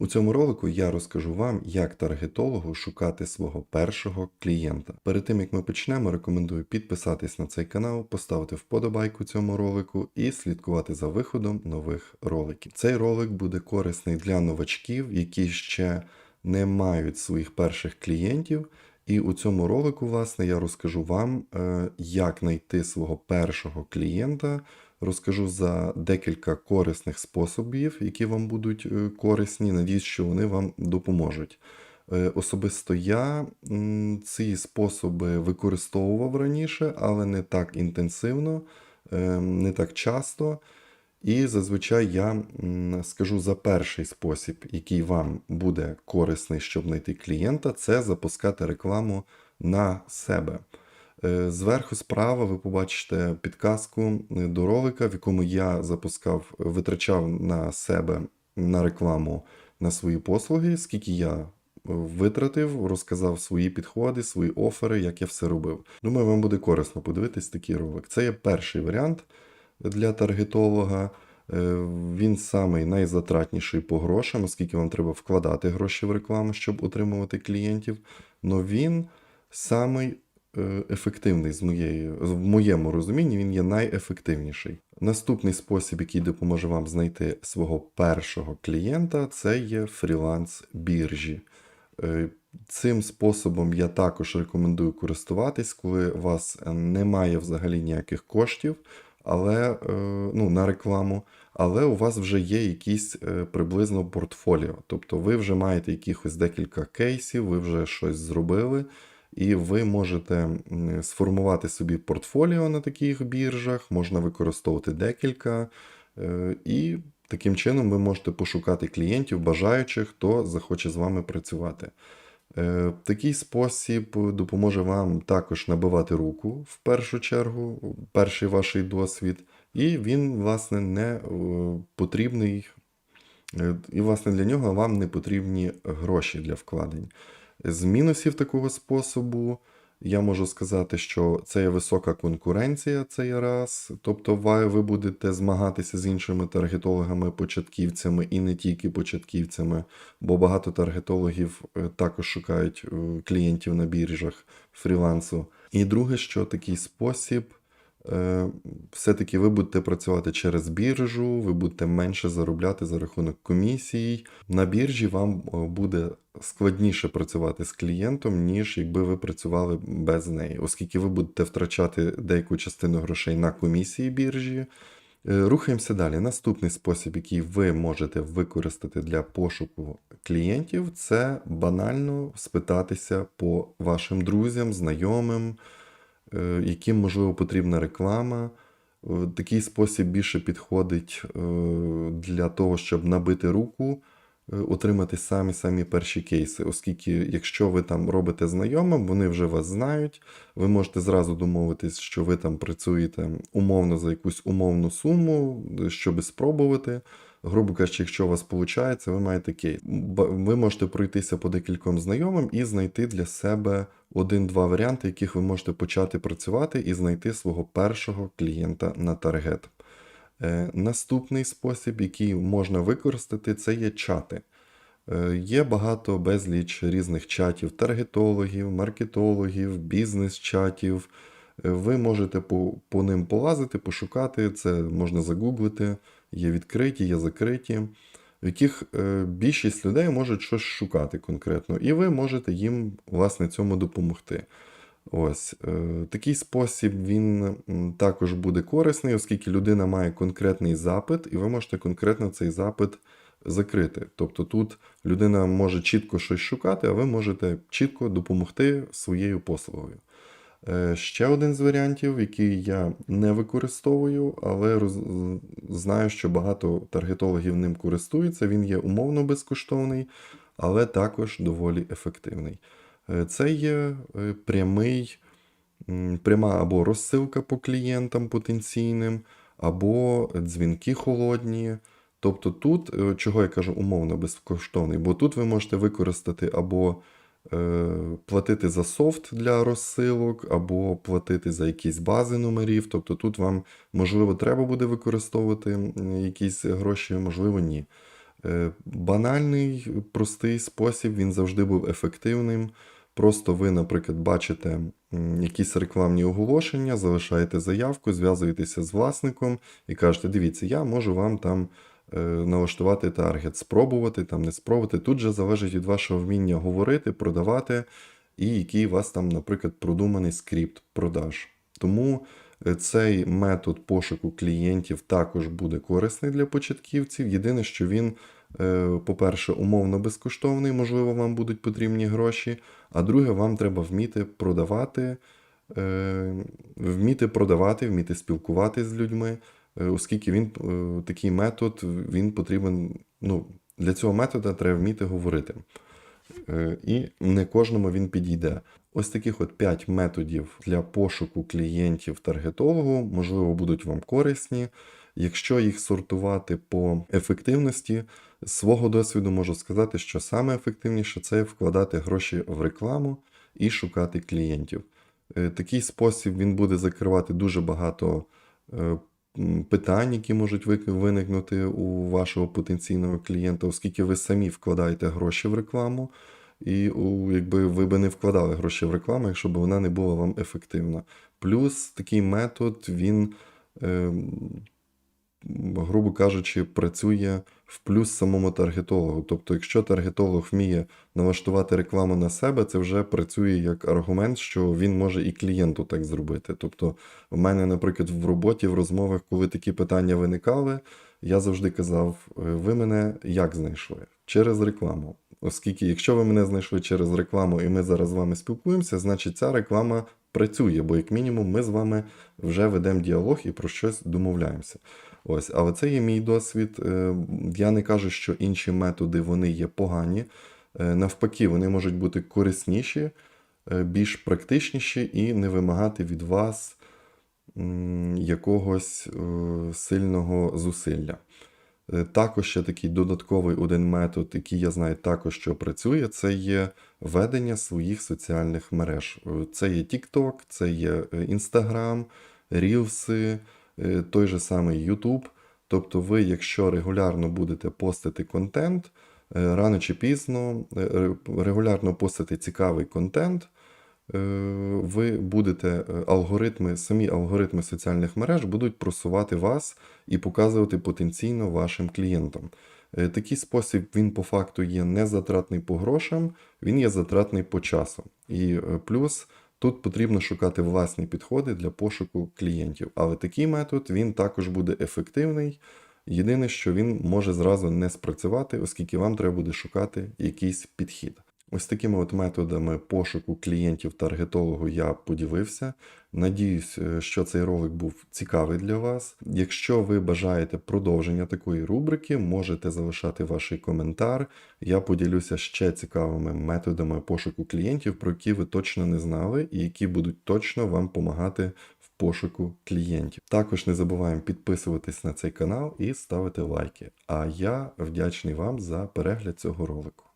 У цьому ролику я розкажу вам, як таргетологу шукати свого першого клієнта. Перед тим як ми почнемо, рекомендую підписатись на цей канал, поставити вподобайку цьому ролику і слідкувати за виходом нових роликів. Цей ролик буде корисний для новачків, які ще не мають своїх перших клієнтів. І у цьому ролику, власне, я розкажу вам, е, як знайти свого першого клієнта. Розкажу за декілька корисних способів, які вам будуть е, корисні. Надіюсь, що вони вам допоможуть. Е, Особисто я ці способи використовував раніше, але не так інтенсивно, е, не так часто. І зазвичай я скажу за перший спосіб, який вам буде корисний, щоб знайти клієнта, це запускати рекламу на себе. Е, Зверху справа ви побачите підказку е, до ролика, в якому я запускав, витрачав на себе на рекламу на свої послуги, скільки я е, витратив, розказав свої підходи, свої офери, як я все робив. Думаю, вам буде корисно подивитись такий ролик. Це є перший варіант для таргетолога. Він самий найзатратніший по грошам, оскільки вам треба вкладати гроші в рекламу, щоб отримувати клієнтів. Но він самий ефективний з моєї, в моєму розумінні, він є найефективніший. Наступний спосіб, який допоможе вам знайти свого першого клієнта, це є фріланс біржі. Е, Цим способом я також рекомендую користуватись, коли у вас немає взагалі ніяких коштів, але е, ну, на рекламу, але у вас вже є якісь е, приблизно портфоліо. Тобто ви вже маєте якихось декілька кейсів, ви вже щось зробили, і ви можете сформувати собі портфоліо на таких біржах, можна використовувати декілька. е, І таким чином ви можете пошукати клієнтів, бажаючих, хто захоче з вами працювати. Е, Такий спосіб допоможе вам також набивати руку в першу чергу, перший ваш досвід, і він, власне, не е, потрібний, і, власне, для нього вам не потрібні гроші для вкладень. З мінусів такого способу я можу сказати, що це є висока конкуренція, це є раз. Тобто ви, будете змагатися з іншими таргетологами-початківцями і не тільки початківцями, бо багато таргетологів е, також шукають е, клієнтів на біржах фрілансу. І друге, що такий спосіб. Е, Все-таки ви будете працювати через біржу, ви будете менше заробляти за рахунок комісій. На біржі вам е, буде складніше працювати з клієнтом, ніж якби ви працювали без неї, оскільки ви будете втрачати деяку частину грошей на комісії біржі. Е, Рухаємося далі. Наступний спосіб, який ви можете використати для пошуку клієнтів, це банально спитатися по вашим друзям, знайомим, яким можливо потрібна реклама. Е, Такий спосіб більше підходить е, для того, щоб набити руку, е, отримати самі самі перші кейси, оскільки, якщо ви там робите знайомим, вони вже вас знають, ви можете зразу домовитись, що ви там працюєте умовно за якусь умовну суму, е, щоб спробувати. Грубо кажучи, якщо у вас виходить, ви маєте кейс. Ви можете пройтися по декільком знайомим і знайти для себе один-два варіанти, яких ви можете почати працювати і знайти свого першого клієнта на таргет. Е, Наступний спосіб, який можна використати, це є чати. Е, Є багато безліч різних чатів таргетологів, маркетологів, бізнес-чатів. Е, Ви можете по, по ним полазити, пошукати, це можна загуглити, є відкриті, є закриті, в яких е, більшість людей можуть щось шукати конкретно, і ви можете їм власне цьому допомогти. Ось е, такий спосіб він також буде корисний, оскільки людина має конкретний запит, і ви можете конкретно цей запит закрити. Тобто тут людина може чітко щось шукати, а ви можете чітко допомогти своєю послугою. Е, Ще один з варіантів, який я не використовую, але роз- знаю, що багато таргетологів ним користуються. Він є умовно безкоштовний, але також доволі ефективний. Е, Це є е, прямий, пряма або розсилка по клієнтам потенційним, або дзвінки холодні. Тобто тут, чого я кажу умовно безкоштовний, бо тут ви можете використати або платити за софт для розсилок, або платити за якісь бази номерів. Тобто тут вам, можливо, треба буде використовувати якісь гроші, можливо, ні. Е, Банальний, простий спосіб, він завжди був ефективним. Просто ви, наприклад, бачите якісь рекламні оголошення, залишаєте заявку, зв'язуєтеся з власником і кажете: дивіться, я можу вам там е, налаштувати таргет, спробувати, там не спробувати. Тут же залежить від вашого вміння говорити, продавати, і який у вас там, наприклад, продуманий скрипт продаж. Тому е, цей метод пошуку клієнтів також буде корисний для початківців. Єдине, що він, е, по-перше, умовно безкоштовний, можливо, вам будуть потрібні гроші. А друге, вам треба вміти продавати, е, вміти продавати, вміти спілкуватися з людьми, е, оскільки він е, такий метод, він потрібен. Ну, для цього методу треба вміти говорити. Е, І не кожному він підійде. Ось таких от 5 методів для пошуку клієнтів таргетологу, можливо, будуть вам корисні. Якщо їх сортувати по ефективності, з свого досвіду можу сказати, що саме ефективніше це вкладати гроші в рекламу і шукати клієнтів. Е, Такий спосіб він буде закривати дуже багато е, питань, які можуть виникнути у вашого потенційного клієнта, оскільки ви самі вкладаєте гроші в рекламу, і якби ви би не вкладали гроші в рекламу, якщо б вона не була вам ефективна. Плюс такий метод, він, е, грубо кажучи, працює в плюс самому таргетологу. Тобто, якщо таргетолог вміє налаштувати рекламу на себе, це вже працює як аргумент, що він може і клієнту так зробити. Тобто, в мене, наприклад, в роботі, в розмовах, коли такі питання виникали, я завжди казав: «Е, ви мене як знайшли? Через рекламу. Оскільки, якщо ви мене знайшли через рекламу і ми зараз з вами спілкуємося, значить ця реклама працює, бо як мінімум ми з вами вже ведемо діалог і про щось домовляємося. Ось, але це є мій досвід. Е, Я не кажу, що інші методи вони є погані. Е, Навпаки, вони можуть бути корисніші, е, більш практичніші і не вимагати від вас якогось сильного зусилля. Е, Також ще такий додатковий один метод, який я знаю також, що працює, це є ведення своїх соціальних мереж. Е, Це є TikTok, це є е, Instagram, Reels, той же самий YouTube. Тобто, ви, якщо регулярно будете постити контент, рано чи пізно, регулярно постити цікавий контент, ви будете е, алгоритми, самі алгоритми соціальних мереж будуть просувати вас і показувати потенційно вашим клієнтам. Е, Такий спосіб він по факту є не затратний по грошам, він є затратний по часу. І е, плюс тут потрібно шукати власні підходи для пошуку клієнтів. Але такий метод він також буде ефективний. Єдине, що він може зразу не спрацювати, оскільки вам треба буде шукати якийсь підхід. Ось такими от методами пошуку клієнтів таргетологу я поділився. Надіюсь, е, що цей ролик був цікавий для вас. Якщо ви бажаєте продовження такої рубрики, можете залишати ваш коментар. Я поділюся ще цікавими методами пошуку клієнтів, про які ви точно не знали, і які будуть точно вам допомагати в пошуку клієнтів. Також не забуваємо підписуватись на цей канал і ставити лайки. А я вдячний вам за перегляд цього ролику.